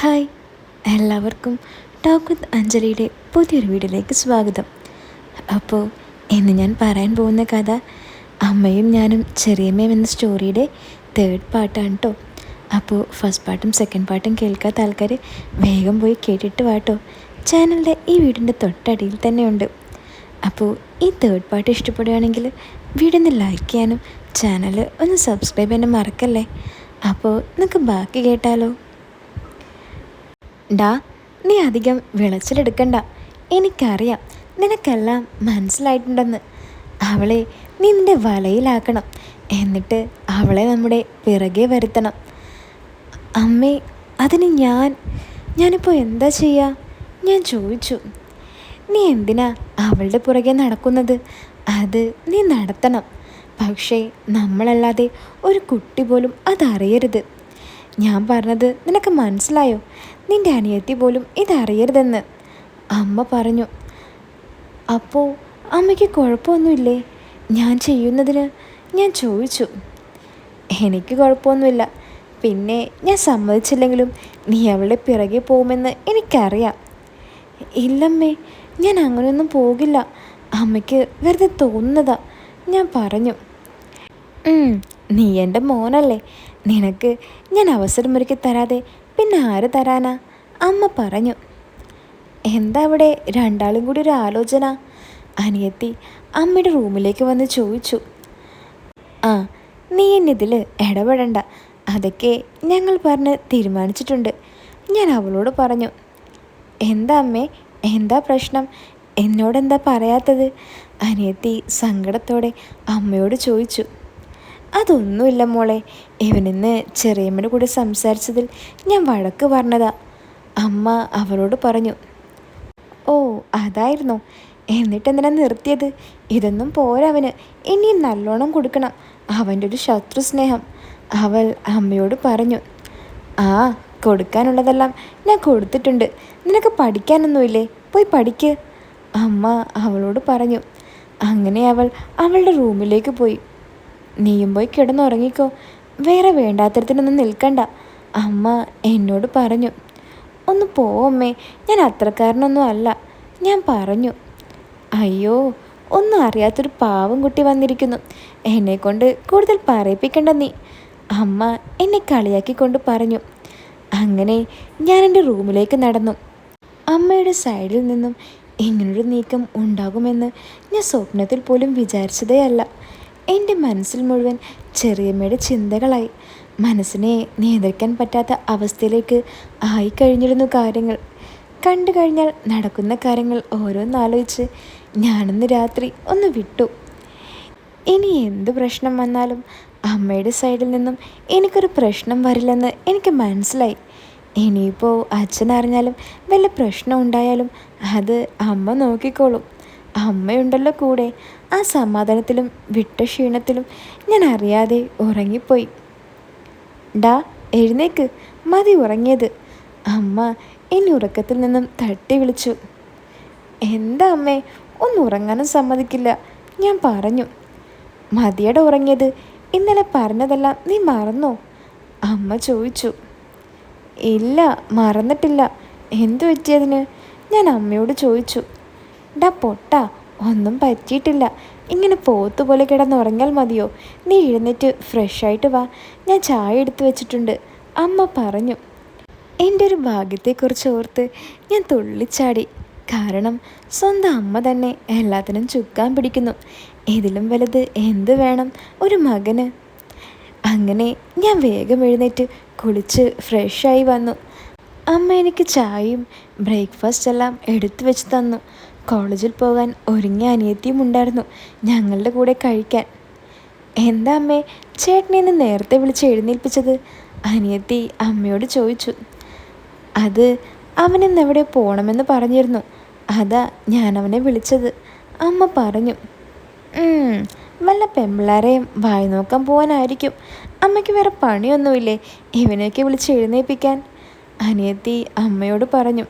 Hi. എല്ലാവർക്കും talk with അഞ്ജലിയുടെ പുതിയൊരു വീഡിയോയിലേക്ക് സ്വാഗതം. അപ്പോൾ ഇന്ന് ഞാൻ പറയാൻ പോകുന്ന കഥ അമ്മയും ഞാനും ചെറിയമ്മയും എന്ന സ്റ്റോറിയുടെ തേർഡ് പാർട്ടാണ് കേട്ടോ അപ്പോൾ ഫസ്റ്റ് പാർട്ടും സെക്കൻഡ് പാർട്ടും കേൾക്കാത്ത ആൾക്കാർ വേഗം പോയി കേട്ടിട്ട് വാട്ടോ ചാനലിന്റെ ഈ വീടിന്റെ തൊട്ടടിയിൽ തന്നെയുണ്ട്. അപ്പോൾ ഈ തേർഡ് പാർട്ട് ഇഷ്ടപ്പെടുകയാണെങ്കിൽ വീഡിയോ ഒന്ന് ലൈക്ക് ചെയ്യാനും ചാനൽ ഒന്ന് സബ്സ്ക്രൈബ് ചെയ്യാനും മറക്കല്ലേ? അപ്പോൾ നിങ്ങൾക്ക് ബാക്കി കേട്ടാലോ? ഡാ നീ അധികം വിളച്ചിലെടുക്കണ്ട. എനിക്കറിയാം നിനക്കെല്ലാം മനസ്സിലായിട്ടുണ്ടെന്ന്. അവളെ നീ നിന്റെ വലയിലാക്കണം. എന്നിട്ട് അവളെ നമ്മുടെ പിറകെ വരുത്തണം. അമ്മേ അതിന് ഞാൻ ഞാനിപ്പോൾ എന്താ ചെയ്യുക ഞാൻ ചോദിച്ചു. നീ എന്തിനാ അവളുടെ പുറകെ നടക്കുന്നത്? അത് നീ നടത്തണം. പക്ഷേ നമ്മളല്ലാതെ ഒരു കുട്ടി പോലും അതറിയരുത്. ഞാൻ പറഞ്ഞത് നിനക്ക് മനസ്സിലായോ? നിന്റെ അനിയത്തി പോലും ഇതറിയരുതെന്ന് അമ്മ പറഞ്ഞു. അപ്പോൾ അമ്മയ്ക്ക് കുഴപ്പമൊന്നുമില്ലേ? ഞാൻ ചെയ്യുന്നതിന് ഞാൻ ചോദിച്ചു. എനിക്ക് കുഴപ്പമൊന്നുമില്ല. പിന്നെ ഞാൻ സമ്മതിച്ചില്ലെങ്കിലും നീ അവളുടെ പിറകെ പോകുമെന്ന് എനിക്കറിയാം. ഇല്ലമ്മേ ഞാൻ അങ്ങനെയൊന്നും പോകില്ല. അമ്മയ്ക്ക് വെറുതെ തോന്നുന്നതാ ഞാൻ പറഞ്ഞു. നീ എന്റെ മോനല്ലേ. നിനക്ക് ഞാൻ അവസരമൊരുക്കി തരാതെ പിന്നെ ആര് തരാനാ? അമ്മ പറഞ്ഞു. എന്താ അവിടെ? രണ്ടാളും കൂടി ഒരു ആലോചന. അനിയത്തി അമ്മയുടെ റൂമിലേക്ക് വന്ന് ചോദിച്ചു. ആ നീ എന്നിതിൽ ഇടപെടണ്ട. അതൊക്കെ ഞങ്ങൾ പറഞ്ഞ് തീരുമാനിച്ചിട്ടുണ്ട്. ഞാൻ അവളോട് പറഞ്ഞു. എന്താ അമ്മേ? എന്താ പ്രശ്നം? എന്നോടെന്താ പറയാത്തത്? അനിയത്തി സങ്കടത്തോടെ അമ്മയോട് ചോദിച്ചു. അതൊന്നുമില്ല മോളെ. ഇവനിന്ന് ചെറിയമ്മയുടെ കൂടെ സംസാരിച്ചതിൽ ഞാൻ വഴക്ക് പറഞ്ഞതാ. അമ്മ അവളോട് പറഞ്ഞു ഓ അതായിരുന്നു. എന്നിട്ട് എന്നിട്ടെന്തിനാ നിർത്തിയത്? ഇതൊന്നും പോരവന് ഇനിയും നല്ലോണം കൊടുക്കണം. അവന്റെ ഒരു ശത്രു സ്നേഹം. അവൾ അമ്മയോട് പറഞ്ഞു ആ കൊടുക്കാനുള്ളതെല്ലാം ഞാൻ കൊടുത്തിട്ടുണ്ട്. നിനക്ക് പഠിക്കാനൊന്നുമില്ലേ? പോയി പഠിക്ക്. അമ്മ അവളോട് പറഞ്ഞു അങ്ങനെ അവൾ അവളുടെ റൂമിലേക്ക് പോയി. നീയും പോയി കിടന്നുറങ്ങിക്കോ. വേറെ വേണ്ടാത്തരത്തിനൊന്നും നിൽക്കണ്ട. അമ്മ എന്നോട് പറഞ്ഞു ഒന്ന് പോവമ്മേ ഞാൻ അത്രക്കാരനൊന്നും അല്ല. ഞാൻ പറഞ്ഞു അയ്യോ ഒന്നും അറിയാത്തൊരു പാവം കുട്ടി വന്നിരിക്കുന്നു. എന്നെക്കൊണ്ട് കൂടുതൽ പറയിപ്പിക്കണ്ട നീ. അമ്മ എന്നെ കളിയാക്കിക്കൊണ്ട് പറഞ്ഞു അങ്ങനെ ഞാൻ എന്റെ റൂമിലേക്ക് നടന്നു. അമ്മയുടെ സൈഡിൽ നിന്നും ഇങ്ങനൊരു നീക്കം ഉണ്ടാകുമെന്ന് ഞാൻ സ്വപ്നത്തിൽ പോലും വിചാരിച്ചതേ അല്ല എന്റെ മനസ്സിൽ മുഴുവൻ ചെറിയമ്മയുടെ ചിന്തകളായി. മനസ്സിനെ നിയന്ത്രിക്കാൻ പറ്റാത്ത അവസ്ഥയിലേക്ക് ആയി ആയിക്കഴിഞ്ഞിരുന്നു കാര്യങ്ങൾ. കണ്ടു കഴിഞ്ഞാൽ നടക്കുന്ന കാര്യങ്ങൾ ഓരോന്നാലോചിച്ച് ഞാനിന്ന് രാത്രി ഒന്ന് വിട്ടു. ഇനി എന്ത് പ്രശ്നം വന്നാലും അമ്മയുടെ സൈഡിൽ നിന്നും എനിക്കൊരു പ്രശ്നം വരില്ലെന്ന് എനിക്ക് മനസ്സിലായി. ഇനിയിപ്പോൾ അച്ഛൻ അറിഞ്ഞാലും വല്ല പ്രശ്നം ഉണ്ടായാലും അത് അമ്മ നോക്കിക്കോളും. അമ്മയുണ്ടല്ലോ കൂടെ. ആ സമാധാനത്തിലും വിട്ട ക്ഷീണത്തിലും ഞാൻ അറിയാതെ ഉറങ്ങിപ്പോയി. ഡാ എഴുന്നേക്ക്. മതി ഉറങ്ങിയത്. അമ്മ എന്നെ ഉറക്കത്തിൽ നിന്നും തട്ടി വിളിച്ചു. എന്താ അമ്മേ ഒന്നും ഉറങ്ങാനും സമ്മതിക്കില്ല. ഞാൻ പറഞ്ഞു. മതിയുടെ ഉറങ്ങിയത്. ഇന്നലെ പറഞ്ഞതെല്ലാം നീ മറന്നോ? അമ്മ ചോദിച്ചു. ഇല്ല മറന്നിട്ടില്ല. എന്തു പറ്റിയതിന്? ഞാൻ അമ്മയോട് ചോദിച്ചു. ഡാ പൊട്ട. ഒന്നും പറ്റിയിട്ടില്ല. ഇങ്ങനെ പോത്തുപോലെ കിടന്നുറങ്ങിയാൽ മതിയോ? നീ എഴുന്നേറ്റ് ഫ്രഷായിട്ട് വാ. ഞാൻ ചായ എടുത്തു വെച്ചിട്ടുണ്ട്. അമ്മ പറഞ്ഞു. എന്റെ ഒരു ഭാഗ്യത്തെക്കുറിച്ച് ഓർത്ത് ഞാൻ തുള്ളിച്ചാടി. കാരണം സ്വന്തം അമ്മ തന്നെ എല്ലാത്തിനും ചുക്കാൻ പിടിക്കുന്നു. ഇതിലും വലുത് എന്ത് വേണം ഒരു മകന്? അങ്ങനെ ഞാൻ വേഗം എഴുന്നേറ്റ് കുളിച്ച് ഫ്രഷായി വന്നു. അമ്മ എനിക്ക് ചായയും ബ്രേക്ക്ഫാസ്റ്റ് എല്ലാം എടുത്തു വെച്ച് തന്നു. കോളേജിൽ പോകാൻ ഒരുങ്ങിയ അനിയത്തിയും ഉണ്ടായിരുന്നു. ഞങ്ങളുടെ കൂടെ കഴിക്കാൻ. എന്താ അമ്മേ ചേട്ടനെ ഇന്ന് നേരത്തെ വിളിച്ച് എഴുന്നേൽപ്പിച്ചത്? അനിയത്തി അമ്മയോട് ചോദിച്ചു. അത് അവനിന്ന് എവിടെ പോകണമെന്ന് പറഞ്ഞിരുന്നു. അതാ ഞാൻ അവനെ വിളിച്ചത്. അമ്മ പറഞ്ഞു. "ഉം, വല്ല പെമ്പിളാരെയും വായി നോക്കാൻ പോകാനായിരിക്കും അമ്മയ്ക്ക് വേറെ പണിയൊന്നുമില്ലേ? ഇവനെയൊക്കെ വിളിച്ച് എഴുന്നേൽപ്പിക്കാൻ. അനിയത്തി അമ്മയോട് പറഞ്ഞു.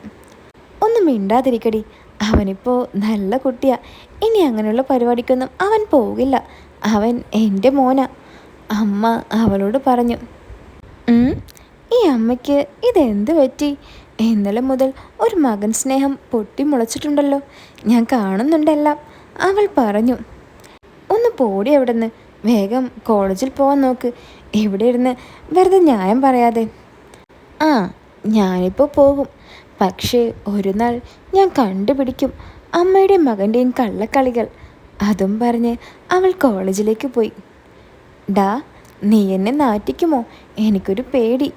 ഒന്ന് മിണ്ടാതിരിക്കടി. അവനിപ്പോൾ നല്ല കുട്ടിയാ. ഇനി അങ്ങനെയുള്ള പരിപാടിക്കൊന്നും അവൻ പോകില്ല. അവൻ എന്റെ മോനാ. അമ്മ അവളോട് പറഞ്ഞു ഈ അമ്മയ്ക്ക് ഇതെന്ത് പറ്റി? ഇന്നലെ മുതൽ ഒരു മകൻ സ്നേഹം പൊട്ടിമുളച്ചിട്ടുണ്ടല്ലോ. ഞാൻ കാണുന്നുണ്ടെല്ലാം. അവൾ പറഞ്ഞു ഒന്ന് പോടി അവിടുന്ന്. വേഗം കോളേജിൽ പോകാൻ നോക്ക്. ഇവിടെ ഇരുന്ന് വെറുതെ ന്യായം പറയാതെ. ആ ഞാനിപ്പോൾ പോകും. പക്ഷേ ഒരു നാൾ ഞാൻ കണ്ടുപിടിക്കും അമ്മയുടെയും മകന്റെയും കള്ളക്കളികൾ. അതും പറഞ്ഞ് അവൾ കോളേജിലേക്ക് പോയി. ഡാ നീ എന്നെ നാറ്റിക്കുമോ? എനിക്കൊരു പേടി.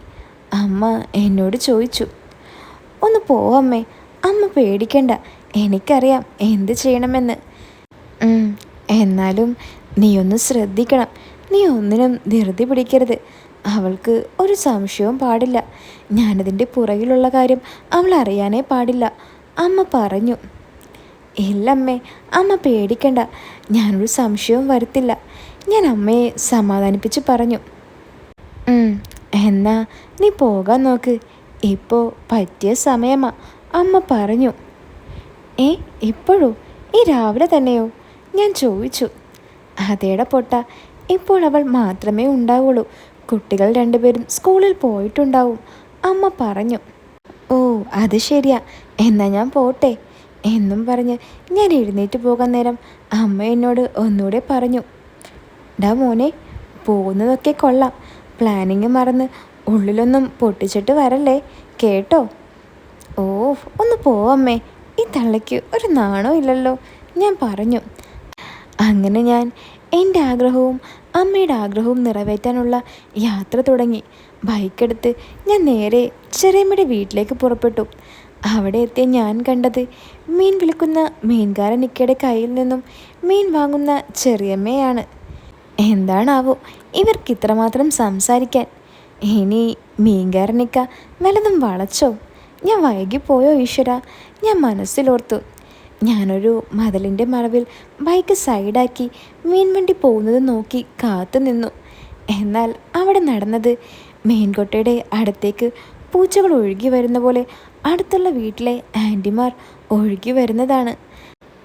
അമ്മ എന്നോട് ചോദിച്ചു. ഒന്ന് പോവമ്മേ അമ്മ പേടിക്കണ്ട. എനിക്കറിയാം എന്ത് ചെയ്യണമെന്ന്. എന്നാലും നീ ഒന്ന് ശ്രദ്ധിക്കണം. നീ ഒന്നിനും ധൃതി പിടിക്കരുത്. അവൾക്ക് ഒരു സംശയവും പാടില്ല. ഞാനതിന്റെ പുറകിലുള്ള കാര്യം അവൾ അറിയാനേ പാടില്ല. അമ്മ പറഞ്ഞു ഇല്ലമ്മേ അമ്മ പേടിക്കണ്ട. ഞാനൊരു സംശയവും വരുത്തില്ല. ഞാൻ അമ്മയെ സമാധാനിപ്പിച്ച് പറഞ്ഞു "ഉം, എന്നാ നീ പോകാൻ നോക്ക്. ഇപ്പോൾ പറ്റിയ സമയമാ. അമ്മ പറഞ്ഞു ഏ ഇപ്പോഴോ? ഈ രാവിലെ തന്നെയോ? ഞാൻ ചോദിച്ചു അതേടെ പൊട്ട. ഇപ്പോൾ അവൾ മാത്രമേ ഉണ്ടാവുള്ളൂ. കുട്ടികൾ രണ്ടുപേരും സ്കൂളിൽ പോയിട്ടുണ്ടാവും. അമ്മ പറഞ്ഞു ഓ അത് ശരിയാ. എന്നാ ഞാൻ പോട്ടെ. എന്നും പറഞ്ഞ് ഞാൻ എഴുന്നേറ്റ് പോകാൻ നേരം അമ്മ എന്നോട് ഒന്നുകൂടെ പറഞ്ഞു ഡാ മോനെ പോകുന്നതൊക്കെ കൊള്ളാം. പ്ലാനിങ് മറന്ന് ഉള്ളിലൊന്നും പൊട്ടിച്ചിട്ട് വരല്ലേ? കേട്ടോ? ഓ ഒന്ന് പോവമ്മേ ഈ തള്ളയ്ക്ക് ഒരു നാണോ ഇല്ലല്ലോ. ഞാൻ പറഞ്ഞു അങ്ങനെ ഞാൻ എന്റെ ആഗ്രഹവും അമ്മയുടെ ആഗ്രഹവും നിറവേറ്റാനുള്ള യാത്ര തുടങ്ങി. ബൈക്കെടുത്ത് ഞാൻ നേരെ ചെറിയമ്മയുടെ വീട്ടിലേക്ക് പുറപ്പെട്ടു. അവിടെ എത്തിയ ഞാൻ കണ്ടത് മീൻ വിൽക്കുന്ന മീൻകാരൻ നിക്കയുടെ കയ്യിൽ നിന്നും മീൻ വാങ്ങുന്ന ചെറിയമ്മയാണ്. എന്താണാവോ ഇവർക്ക് ഇത്രമാത്രം സംസാരിക്കാൻ. ഇനി മീൻകാരനിക്ക വലതും വളച്ചോ? ഞാൻ വൈകിപ്പോയോ ഈശ്വര? ഞാൻ മനസ്സിലോർത്തു. ഞാനൊരു മതിലിന്റെ മറവിൽ ബൈക്ക് സൈഡാക്കി മീൻവണ്ടി പോകുന്നത് നോക്കി കാത്തു നിന്നു. എന്നാൽ അവിടെ നടന്നത് മീൻകൊട്ടയുടെ അടുത്തേക്ക് പൂച്ചകൾ ഒഴുകി വരുന്ന പോലെ അടുത്തുള്ള വീട്ടിലെ ആന്റിമാർ ഒഴുകി വരുന്നതാണ്.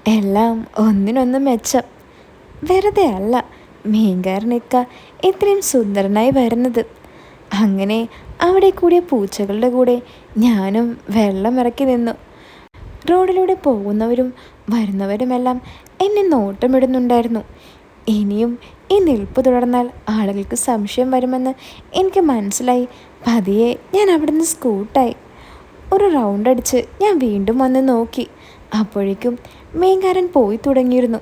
എല്ലാം ഒന്നിനൊന്ന് മെച്ചം. വെറുതെ അല്ല മീൻകാരനിക്ക ഇത്രയും സുന്ദരനായി വരുന്നത്. അങ്ങനെ അവിടെ കൂടിയ പൂച്ചകളുടെ കൂടെ ഞാനും വെള്ളം ഇറക്കി നിന്നു. റോഡിലൂടെ പോകുന്നവരും വരുന്നവരുമെല്ലാം എന്നെ നോട്ടമിടുന്നുണ്ടായിരുന്നു. ഇനിയും ഈ നിൽപ്പ് തുടർന്നാൽ ആളുകൾക്ക് സംശയം വരുമെന്ന് എനിക്ക് മനസ്സിലായി. പതിയെ ഞാൻ അവിടുന്ന് സ്കൂട്ടായി. ഒരു റൗണ്ട് അടിച്ച് ഞാൻ വീണ്ടും വന്ന് നോക്കി. അപ്പോഴേക്കും മീൻകാരൻ പോയി തുടങ്ങിയിരുന്നു.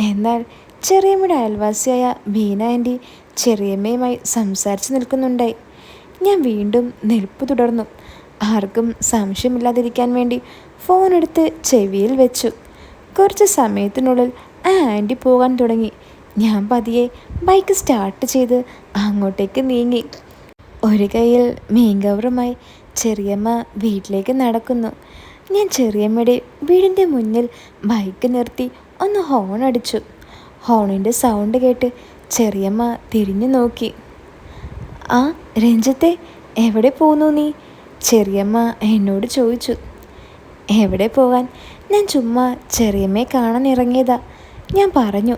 എന്നാൽ ചെറിയമ്മയുടെ അയൽവാസിയായ ബീന ആന്റി ചെറിയമ്മയുമായി സംസാരിച്ച് നിൽക്കുന്നുണ്ടായി. ഞാൻ വീണ്ടും നിൽപ്പ് തുടർന്നു. ആർക്കും സംശയമില്ലാതിരിക്കാൻ വേണ്ടി ഫോൺ എടുത്ത് ചെവിയിൽ വെച്ചു. കുറച്ച് സമയത്തിനുള്ളിൽ ആന്റി പോകാൻ തുടങ്ങി. ഞാൻ പതിയെ ബൈക്ക് സ്റ്റാർട്ട് ചെയ്ത് അങ്ങോട്ടേക്ക് നീങ്ങി. ഒരു കയ്യിൽ മീൻ കവറുമായി ചെറിയമ്മ വീട്ടിലേക്ക് നടക്കുന്നു. ഞാൻ ചെറിയമ്മയുടെ വീടിന്റെ മുന്നിൽ ബൈക്ക് നിർത്തി ഒന്ന് ഹോൺ അടിച്ചു ഹോണിന്റെ സൗണ്ട് കേട്ട് ചെറിയമ്മ തിരിഞ്ഞു നോക്കി. ആ രഞ്ജത്തെ എവിടെ പോന്നു നീ? ചെറിയമ്മ എന്നോട് ചോദിച്ചു. എവിടെ പോകാൻ? ഞാൻ ചുമ്മാ ചെറിയമ്മയെ കാണാൻ ഇറങ്ങിയതാ. ഞാൻ പറഞ്ഞു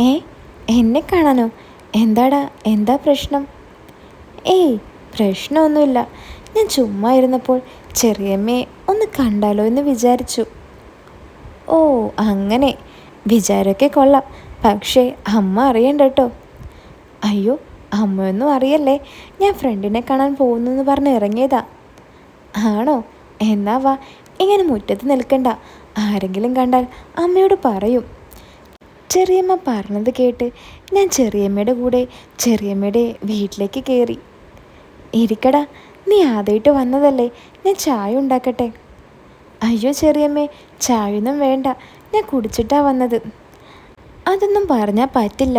ഏ എന്നെ കാണാനോ? എന്താടാ എന്താ പ്രശ്നം? ഏയ് പ്രശ്നമൊന്നുമില്ല. ഞാൻ ചുമ്മാ ഇരുന്നപ്പോൾ ചെറിയമ്മയെ ഒന്ന് കണ്ടാലോ എന്ന് വിചാരിച്ചു. ഓ അങ്ങനെ. വിചാരമൊക്കെ കൊള്ളാം. പക്ഷേ അമ്മ അറിയണ്ട കേട്ടോ അയ്യോ അമ്മയൊന്നും അറിയല്ലേ? ഞാൻ ഫ്രണ്ടിനെ കാണാൻ പോകുന്നു എന്ന് പറഞ്ഞ് ഇറങ്ങിയതാ. ആണോ? എന്നാ വാ. ഇങ്ങനെ മുറ്റത്ത് നിൽക്കണ്ട. ആരെങ്കിലും കണ്ടാൽ അമ്മയോട് പറയും. ചെറിയമ്മ പറഞ്ഞത് കേട്ട് ഞാൻ ചെറിയമ്മയുടെ കൂടെ ചെറിയമ്മയുടെ വീട്ടിലേക്ക് കയറി ഇരിക്കടാ നീ ആദ്യമായിട്ട് വന്നതല്ലേ? ഞാൻ ചായ ഉണ്ടാക്കട്ടെ? അയ്യോ ചെറിയമ്മേ ചായയൊന്നും വേണ്ട. ഞാൻ കുടിച്ചിട്ടാ വന്നത്. അതൊന്നും പറഞ്ഞാൽ പറ്റില്ല.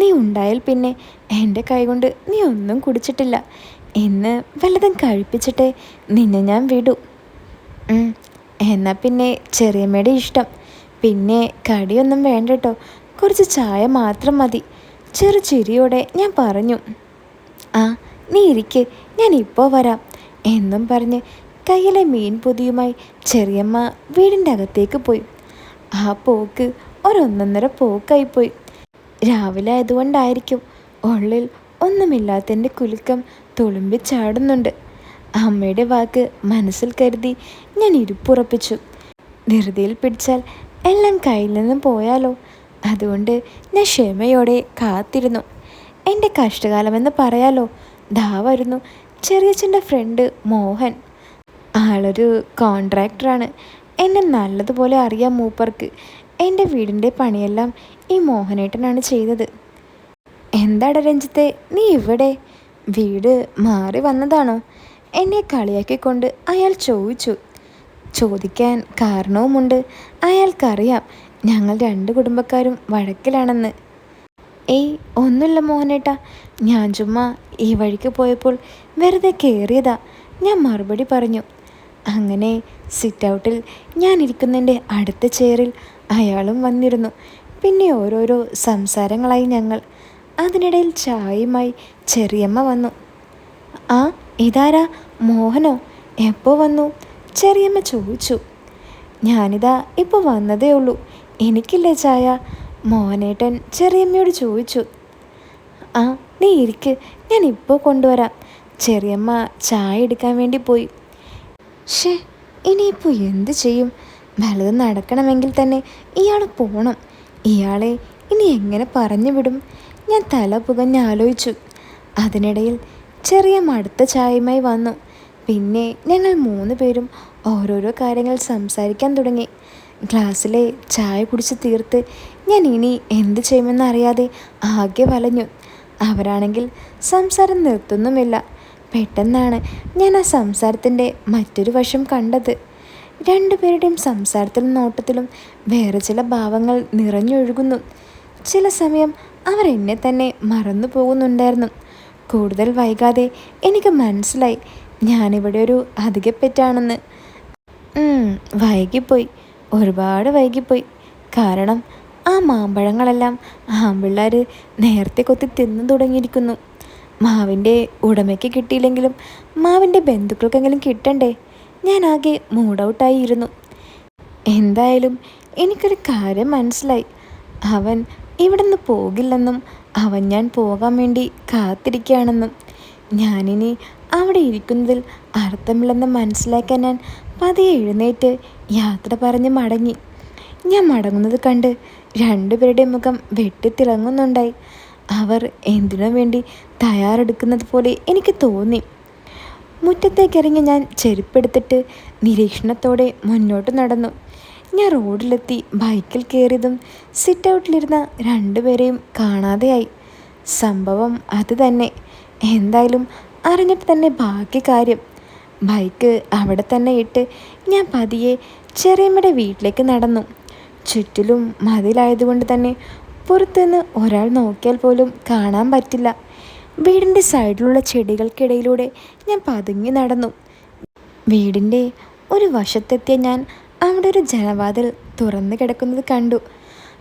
നീ ഉണ്ടായാൽ പിന്നെ എന്റെ കൈകൊണ്ട് നീ ഒന്നും കുടിച്ചിട്ടില്ല. ഇന്ന് വല്ലതും കഴിപ്പിച്ചിട്ടേ നിന്നെ ഞാൻ വിടൂ. ഉം, എന്നാ പിന്നെ ചെറിയമ്മയുടെ ഇഷ്ടം. പിന്നെ കടിയൊന്നും വേണ്ട കേട്ടോ കുറച്ച് ചായ മാത്രം മതി. ചെറു ചിരിയോടെ ഞാൻ പറഞ്ഞു. ആ നീ ഇരിക്ക്. ഞാൻ ഇപ്പോൾ വരാം. എന്നും പറഞ്ഞ് കയ്യിലെ മീൻ പൊതിയുമായി ചെറിയമ്മ വീടിന്റെ അകത്തേക്ക് പോയി. ആ പോക്ക് ഒരൊന്നൊന്നര പോക്കായിപ്പോയി രാവിലെ ആയതുകൊണ്ടായിരിക്കും ഉള്ളിൽ ഒന്നുമില്ലാത്തതിന്റെ കുലുക്കം തുളുമ്പിച്ചാടുന്നുണ്ട് അമ്മയുടെ വാക്ക് മനസ്സിൽ കരുതി ഞാൻ ഇരിപ്പുറപ്പിച്ചു. ധൃതിയിൽ പിടിച്ചാൽ എല്ലാം കയ്യിൽ നിന്നും പോയാലോ? അതുകൊണ്ട് ഞാൻ ക്ഷമയോടെ കാത്തിരുന്നു. എന്റെ കഷ്ടകാലമെന്ന് പറയാലോ? ദാ വരുന്നു ചെറിയച്ഛന്റെ ഫ്രണ്ട് മോഹൻ. ആളൊരു കോൺട്രാക്ടറാണ് എന്നെ നല്ലതുപോലെ അറിയാം മൂപ്പർക്ക്. എന്റെ വീടിന്റെ പണിയെല്ലാം ഈ മോഹനേട്ടനാണ് ചെയ്തത്. എന്താടാ രഞ്ജിത്തെ നീ ഇവിടെ? വീട് മാറി വന്നതാണോ? എന്നെ കളിയാക്കിക്കൊണ്ട് അയാൾ ചോദിച്ചു. ചോദിക്കാൻ കാരണവുമുണ്ട്. അയാൾക്കറിയാം ഞങ്ങൾ രണ്ട് കുടുംബക്കാരും വഴക്കിലാണെന്ന്. ഏയ് ഒന്നുമില്ല മോഹനേട്ടാ. ഞാൻ ചുമ്മാ ഈ വഴിക്ക് പോയപ്പോൾ വെറുതെ കയറിയതാ ഞാൻ മറുപടി പറഞ്ഞു. അങ്ങനെ സിറ്റ് ഔട്ടിൽ ഞാൻ ഇരിക്കുന്നതിന്റെ അടുത്ത ചെയറിൽ അയാളും വന്നിരുന്നു. പിന്നെ ഓരോരോ സംസാരങ്ങളായി ഞങ്ങൾ. അതിനിടയിൽ ചായയുമായി ചെറിയമ്മ വന്നു. ആ ഇതാരാ? മോഹനോ എപ്പോൾ വന്നു? ചെറിയമ്മ ചോദിച്ചു. ഞാനിതാ ഇപ്പോൾ വന്നതേ ഉള്ളൂ. എനിക്കില്ലേ ചായ? മോഹനേട്ടൻ ചെറിയമ്മയോട് ചോദിച്ചു. ആ നീ ഇരിക്ക്. ഞാൻ ഇപ്പോൾ കൊണ്ടുവരാം. ചെറിയമ്മ ചായ എടുക്കാൻ വേണ്ടി പോയി. ഷേ ഇനിയിപ്പോൾ എന്ത് ചെയ്യും? വലുത് നടക്കണമെങ്കിൽ തന്നെ ഇയാൾ പോണം. ഇയാളെ ഇനി എങ്ങനെ പറഞ്ഞു വിടും? ഞാൻ തല പുകഞ്ഞാലോചിച്ചു അതിനിടയിൽ ചെറിയ മടുത്ത ചായയുമായി വന്നു. പിന്നെ ഞങ്ങൾ മൂന്ന് പേരും ഓരോരോ കാര്യങ്ങൾ സംസാരിക്കാൻ തുടങ്ങി. ഗ്ലാസ്സിലെ ചായ കുടിച്ച് തീർത്ത് ഞാൻ ഇനി എന്ത് ചെയ്യുമെന്നറിയാതെ ആകെ വലഞ്ഞു. അവരാണെങ്കിൽ സംസാരം നിർത്തുന്നുമില്ല. പെട്ടെന്നാണ് ഞാൻ ആ സംസാരത്തിന്റെ മറ്റൊരു വശം കണ്ടത്. രണ്ടുപേരുടെയും സംസാരത്തിലും നോട്ടത്തിലും വേറെ ചില ഭാവങ്ങൾ നിറഞ്ഞൊഴുകുന്നു. ചില സമയം അവർ എന്നെ തന്നെ മറന്നു പോകുന്നുണ്ടായിരുന്നു കൂടുതൽ വൈകാതെ എനിക്ക് മനസ്സിലായി ഞാനിവിടെ ഒരു അധികപ്പെറ്റാണെന്ന്. വൈകിപ്പോയി. ഒരുപാട് വൈകിപ്പോയി. കാരണം ആ മാമ്പഴങ്ങളെല്ലാം ആമ്പിള്ളേർ നേരത്തെ കൊത്തി തിന്നു തുടങ്ങിയിരിക്കുന്നു. മാവിന്റെ ഉടമയ്ക്ക് കിട്ടിയില്ലെങ്കിലും മാവിന്റെ ബന്ധുക്കൾക്കെങ്കിലും കിട്ടണ്ടേ? ഞാൻ ആകെ മൂഡ് ഔട്ടായി ഇരുന്നു എന്തായാലും എനിക്കൊരു കാര്യം മനസ്സിലായി. അവൻ ഇവിടുന്ന് പോകില്ലെന്നും അവൻ ഞാൻ പോകാൻ വേണ്ടി കാത്തിരിക്കുകയാണെന്നും. ഞാനിനി അവിടെ ഇരിക്കുന്നതിൽ അർത്ഥമില്ലെന്ന് മനസ്സിലാക്കാൻ ഞാൻ പതിയെ എഴുന്നേറ്റ് യാത്ര പറഞ്ഞ് മടങ്ങി. ഞാൻ മടങ്ങുന്നത് കണ്ട് രണ്ടുപേരുടെ മുഖം വെട്ടിത്തിളങ്ങുന്നുണ്ടായി. അവർ എന്തിനു വേണ്ടി തയ്യാറെടുക്കുന്നത് പോലെ എനിക്ക് തോന്നി. മുറ്റത്തേക്കിറങ്ങി ഞാൻ ചെരുപ്പെടുത്തിട്ട് നിരീക്ഷണത്തോടെ മുന്നോട്ട് നടന്നു. ഞാൻ റോഡിലെത്തി ബൈക്കിൽ കയറിയതും സിറ്റ് ഔട്ടിലിരുന്ന രണ്ടുപേരെയും കാണാതെയായി. സംഭവം അത് തന്നെ. എന്തായാലും അറിഞ്ഞിട്ട് തന്നെ ബാക്കി കാര്യം. ബൈക്ക് അവിടെ തന്നെ ഇട്ട് ഞാൻ പതിയെ ചെറിയമ്മയുടെ വീട്ടിലേക്ക് നടന്നു. ചുറ്റിലും മതിലായതുകൊണ്ട് തന്നെ പുറത്തുനിന്ന് ഒരാൾ നോക്കിയാൽ പോലും കാണാൻ പറ്റില്ല. വീടിന്റെ സൈഡിലുള്ള ചെടികൾക്കിടയിലൂടെ ഞാൻ പതുങ്ങി നടന്നു. വീടിന്റെ ഒരു വശത്തെത്തിയ ഞാൻ അവിടെ ഒരു ജനവാതിൽ തുറന്നു കിടക്കുന്നത് കണ്ടു.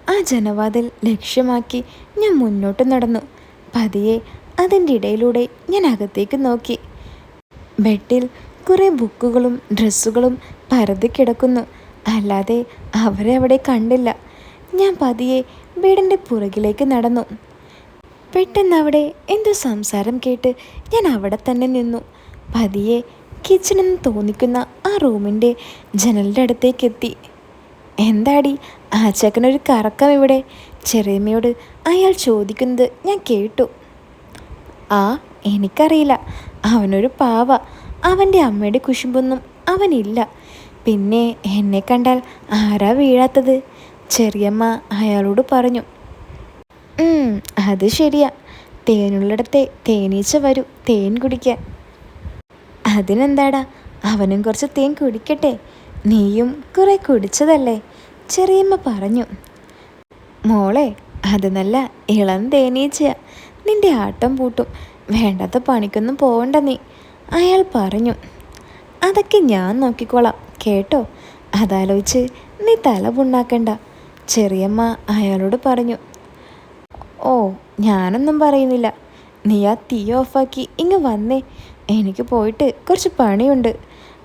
ആ ജനവാതിൽ ലക്ഷ്യമാക്കി ഞാൻ മുന്നോട്ട് നടന്നു. പതിയെ അതിന്റെ ഇടയിലൂടെ ഞാൻ അകത്തേക്ക് നോക്കി. ബെഡിൽ കുറേ ബുക്കുകളും ഡ്രസ്സുകളും പരതി കിടക്കുന്നു. അല്ലാതെ അവരെ അവിടെ കണ്ടില്ല. ഞാൻ പതിയെ വീടിന്റെ പുറകിലേക്ക് നടന്നു. പെട്ടെന്ന് അവിടെ എന്തോ സംസാരം കേട്ട് ഞാൻ അവിടെ തന്നെ നിന്നു. പതിയെ കിച്ചണെന്ന് തോന്നിക്കുന്ന ആ റൂമിന്റെ ജനലിന്റെ അടുത്തേക്ക് എത്തി. എന്താടി ആ ചെക്കനൊരു കറക്കം ഇവിടെ? ചെറിയമ്മയോട് അയാൾ ചോദിക്കുന്നത് ഞാൻ കേട്ടു. ആ എനിക്കറിയില്ല. അവനൊരു പാവ. അവന്റെ അമ്മയുടെ കുശുമ്പൊന്നും അവനില്ല. പിന്നെ എന്നെ കണ്ടാൽ ആരാ വീഴാത്തത്? ചെറിയമ്മ അയാളോട് പറഞ്ഞു. അത് ശരിയാ. തേനുള്ളിടത്തെ തേനീച്ച വരൂ തേൻ കുടിക്കാൻ. അതിനെന്താടാ? അവനും കുറച്ച് തേൻ കുടിക്കട്ടെ. നീയും കുറെ കുടിച്ചതല്ലേ? ചെറിയമ്മ പറഞ്ഞു. മോളെ അത് നല്ല ഇളം തേനീച്ചയാ. നിന്റെ ആട്ടം പൂട്ടും. വേണ്ടാത്ത പണിക്കൊന്നും പോവണ്ട നീ. അയാൾ പറഞ്ഞു. അതൊക്കെ ഞാൻ നോക്കിക്കോളാം. കേട്ടോ? അതാലോചിച്ച് നീ തല പുണ്ണാക്കണ്ട. ചെറിയമ്മ അയാളോട് പറഞ്ഞു. ഓ ഞാനൊന്നും പറയുന്നില്ല. നീ ആ തീ ഓഫാക്കി ഇങ്ങ് വന്നേ. എനിക്ക് പോയിട്ട് കുറച്ച് പണിയുണ്ട്.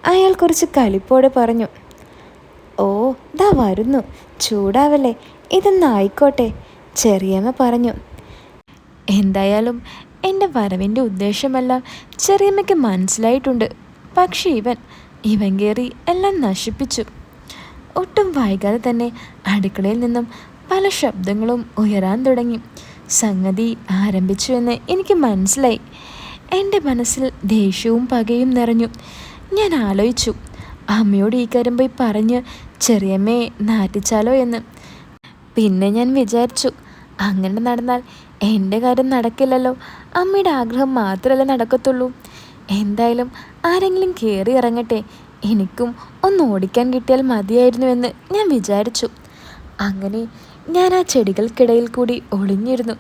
അയാൾ കുറച്ച് കലിപ്പോടെ പറഞ്ഞു. ഓ ദാ വരുന്നു. ചൂടാവല്ലേ? ഇതൊന്നായിക്കോട്ടെ ചെറിയമ്മ പറഞ്ഞു. എന്തായാലും എന്റെ വരവിന്റെ ഉദ്ദേശമെല്ലാം ചെറിയമ്മയ്ക്ക് മനസ്സിലായിട്ടുണ്ട്. പക്ഷേ ഇവൻ ഇവൻ കയറി എല്ലാം നശിപ്പിച്ചു. ഒട്ടും വൈകാതെ തന്നെ അടുക്കളയിൽ നിന്നും പല ശബ്ദങ്ങളും ഉയരാൻ തുടങ്ങി. സംഗതി ആരംഭിച്ചു എന്ന് എനിക്ക് മനസ്സിലായി. എന്റെ മനസ്സിൽ ദേഷ്യവും പകയും നിറഞ്ഞു. ഞാൻ ആലോചിച്ചു അമ്മയോട് ഈ കാര്യം പോയി പറഞ്ഞ് ചെറിയമ്മയെ നാറ്റിച്ചാലോ എന്ന്. പിന്നെ ഞാൻ വിചാരിച്ചു അങ്ങനെ നടന്നാൽ എന്റെ കാര്യം നടക്കില്ലല്ലോ. അമ്മയുടെ ആഗ്രഹം മാത്രമല്ല നടക്കത്തുള്ളൂ. എന്തായാലും ആരെങ്കിലും കയറി ഇറങ്ങട്ടെ. എനിക്കും ഒന്ന് ഓടിക്കാൻ കിട്ടിയാൽ മതിയായിരുന്നുവെന്ന് ഞാൻ വിചാരിച്ചു. അങ്ങനെ ഞാൻ ആ ചെടികൾക്കിടയിൽ കൂടി ഒളിഞ്ഞിരുന്നു.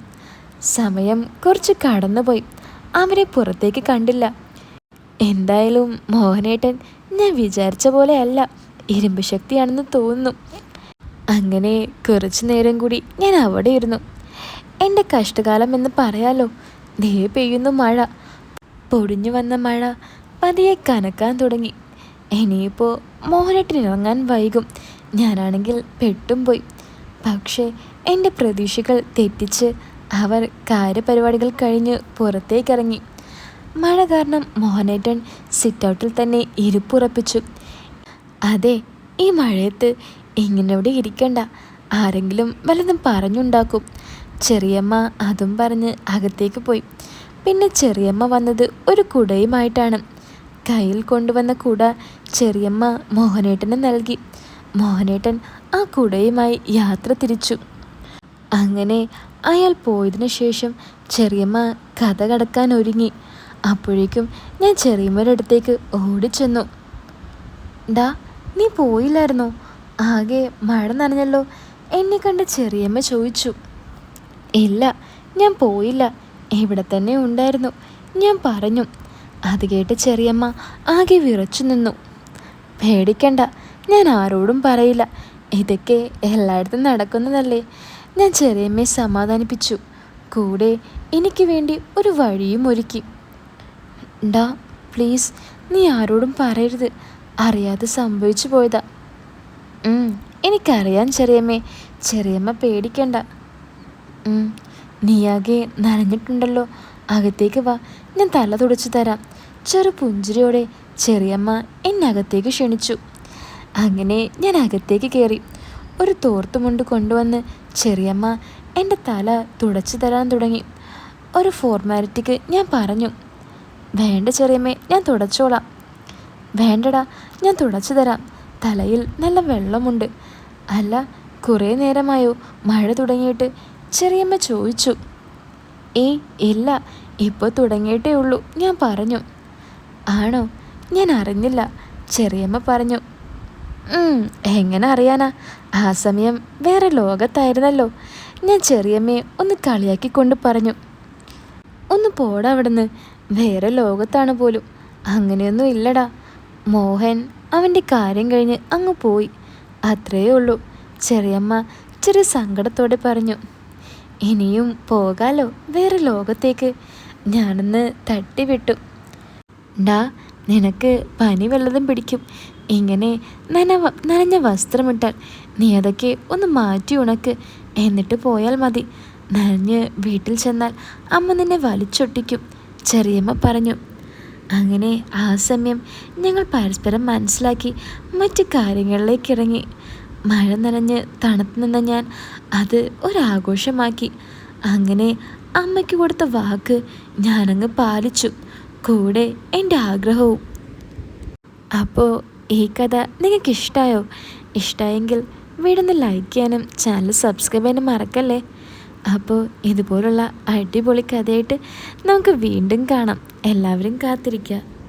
സമയം കുറച്ച് കടന്നുപോയി. അവരെ പുറത്തേക്ക് കണ്ടില്ല. എന്തായാലും മോഹനേട്ടൻ ഞാൻ വിചാരിച്ച പോലെയല്ല ഇരുമ്പ് ശക്തിയാണെന്ന് തോന്നുന്നു. അങ്ങനെ കുറച്ചു നേരം കൂടി ഞാൻ അവിടെ ഇരുന്നു. എന്റെ കഷ്ടകാലം എന്ന് പറയാലോ. ദേ പെയ്യുന്നു മഴ. പൊടിഞ്ഞു വന്ന മഴ പതിയെ കനക്കാൻ തുടങ്ങി. ഇനിയിപ്പോൾ മോഹനട്ടിനിറങ്ങാൻ വൈകും. ഞാനാണെങ്കിൽ പെട്ടും പോയി. പക്ഷേ എന്റെ പ്രതീക്ഷകൾ തെറ്റിച്ച് അവർ കാര്യപരിപാടികൾ കഴിഞ്ഞ് പുറത്തേക്കിറങ്ങി. മഴ കാരണം മോഹനേട്ടൻ സിറ്റൗട്ടിൽ തന്നെ ഇരിപ്പുറപ്പിച്ചു. അതെ ഈ മഴയത്ത് ഇങ്ങനെ ഇവിടെ ഇരിക്കണ്ട. ആരെങ്കിലും വല്ലതും പറഞ്ഞുണ്ടാക്കും. ചെറിയമ്മ അതും പറഞ്ഞ് അകത്തേക്ക് പോയി. പിന്നെ ചെറിയമ്മ വന്നത് ഒരു കുടയുമായിട്ടാണ്. കയ്യിൽ കൊണ്ടുവന്ന കുട ചെറിയമ്മ മോഹനേട്ടന് നൽകി. മോഹനേട്ടൻ ആ കുടയുമായി യാത്ര തിരിച്ചു. അങ്ങനെ അയാൾ പോയതിനു ശേഷം ചെറിയമ്മ കഥ കടക്കാൻ ഒരുങ്ങി. അപ്പോഴേക്കും ഞാൻ ചെറിയമ്മയുടെ അടുത്തേക്ക് ഓടിച്ചെന്നു. ഡാ നീ പോയില്ലായിരുന്നോ? ആകെ മഴ നനഞ്ഞല്ലോ? എന്നെ കണ്ട് ചെറിയമ്മ ചോദിച്ചു. ഇല്ല ഞാൻ പോയില്ല. ഇവിടെ തന്നെ ഉണ്ടായിരുന്നു. ഞാൻ പറഞ്ഞു അത് കേട്ട് ചെറിയമ്മ ആകെ വിറച്ചു നിന്നു. പേടിക്കണ്ട ഞാൻ ആരോടും പറയില്ല. ഇതൊക്കെ എല്ലായിടത്തും നടക്കുന്നതല്ലേ. ഞാൻ ചെറിയമ്മയെ സമാധാനിപ്പിച്ചു. കൂടെ എനിക്ക് വേണ്ടി ഒരു വഴിയും ഒരുക്കി. ഡാ പ്ലീസ് നീ ആരോടും പറയരുത്. അറിയാതെ സംഭവിച്ചു പോയതാ. എനിക്കറിയാം ചെറിയമ്മേ. ചെറിയമ്മ പേടിക്കണ്ട. നീയാകെ നനഞ്ഞിട്ടുണ്ടല്ലോ. അകത്തേക്ക് വാ. ഞാൻ തല തുടച്ചു തരാം. ചെറു പുഞ്ചിരിയോടെ ചെറിയമ്മ എന്നെ അകത്തേക്ക് ക്ഷണിച്ചു. അങ്ങനെ ഞാൻ അകത്തേക്ക് കയറി ഒരു തോർത്തുമുണ്ട് കൊണ്ടുവന്ന് ചെറിയമ്മ എന്റെ തല തുടച്ചു തരാൻ തുടങ്ങി. ഒരു ഫോർമാലിറ്റിക്ക് ഞാൻ പറഞ്ഞു വേണ്ട ചെറിയമ്മേ ഞാൻ തുടച്ചോളാം. വേണ്ടടാ ഞാൻ തുടച്ചു തരാം. തലയിൽ നല്ല വെള്ളമുണ്ട്. അല്ല കുറേ നേരമായോ? മഴ തുടങ്ങിയിട്ട് ചെറിയമ്മ ചോദിച്ചു ഏയ് ഇല്ല ഇപ്പോൾ തുടങ്ങിയിട്ടേ ഉള്ളൂ ഞാൻ പറഞ്ഞു. ആണോ? ഞാൻ അറിഞ്ഞില്ല ചെറിയമ്മ പറഞ്ഞു. എങ്ങനെ അറിയാനാ? ആ സമയം വേറെ ലോകത്തായിരുന്നല്ലോ ഞാൻ ചെറിയമ്മയെ ഒന്ന് കളിയാക്കി കൊണ്ട് പറഞ്ഞു. ഒന്ന് പോടാ അവിടുന്ന് വേറെ ലോകത്താണ് പോലും അങ്ങനെയൊന്നും ഇല്ലടാ. മോഹൻ അവന്റെ കാര്യം കഴിഞ്ഞ് അങ്ങ് പോയി. അത്രയേ ഉള്ളൂ ചെറിയമ്മ ചെറിയ സങ്കടത്തോടെ പറഞ്ഞു. ഇനിയും പോകാലോ? വേറെ ലോകത്തേക്ക്. ഞാനൊന്ന് തട്ടിവിട്ടു. ഡാ നിനക്ക് പനി വല്ലതും പിടിക്കും. ഇങ്ങനെ നനവ നനഞ്ഞ വസ്ത്രമിട്ടാൽ നീ അതൊക്കെ ഒന്ന് മാറ്റി ഉണക്ക്. എന്നിട്ട് പോയാൽ മതി. നനഞ്ഞ് വീട്ടിൽ ചെന്നാൽ അമ്മ നിന്നെ വലിച്ചൊട്ടിക്കും ചെറിയമ്മ പറഞ്ഞു. അങ്ങനെ ആ സമയം ഞങ്ങൾ പരസ്പരം മനസ്സിലാക്കി മറ്റു കാര്യങ്ങളിലേക്ക് ഇറങ്ങി. മഴ നനഞ്ഞ് തണുത്തു നിന്ന ഞാൻ അത് ഒരാഘോഷമാക്കി. അങ്ങനെ അമ്മയ്ക്ക് കൊടുത്ത വാക്ക് ഞാനങ്ങ് പാലിച്ചു. കൂടെ എന്റെ ആഗ്രഹവും. അപ്പോൾ ഈ കഥ നിങ്ങൾക്ക് ഇഷ്ടമായോ ഇഷ്ടമായെങ്കിൽ വീടൊന്ന് ലൈക്ക് ചെയ്യാനും ചാനൽ സബ്സ്ക്രൈബ് ചെയ്യാനും മറക്കല്ലേ? അപ്പോൾ ഇതുപോലുള്ള അടിപൊളി കഥയായിട്ട് നമുക്ക് വീണ്ടും കാണാം. എല്ലാവരും കാത്തിരിക്കുക